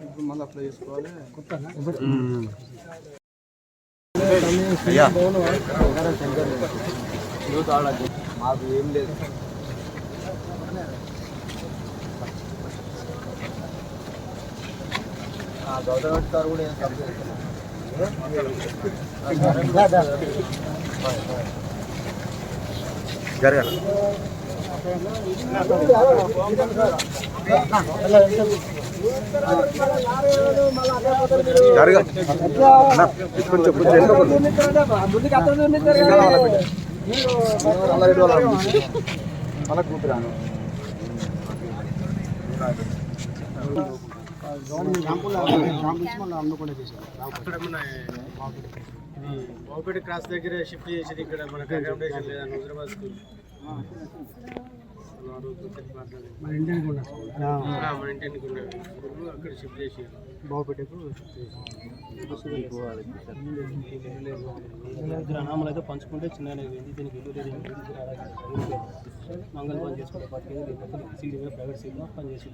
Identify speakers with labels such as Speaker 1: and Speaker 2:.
Speaker 1: ఇప్పుడు మళ్ళీ అప్లై చేసుకోవాలి
Speaker 2: మాకు ఏం లేదు గౌరవ గారు కూడా ఏం తప్పు మళ్ళీ కూతురాను
Speaker 1: అక్కడ మన ఇది బావుపేట క్రాస్ దగ్గర షిఫ్ట్ చేసేది ఇక్కడ మనకు అకామిడేషన్ లేదా హైదరాబాద్ స్కూల్. మన ఇంటికి ఉన్న స్కూల్. మన ఇంటికి ఉన్న స్కూల్ అక్కడ షిఫ్ట్ చేసి అనామలు అయితే పంచుకుంటే చిన్న దీనికి ఇల్లు లేదు. మంగళ పని చేసుకుంటే పట్టుకెళ్ళి ప్రైవేట్ సీట్లో పని చేసి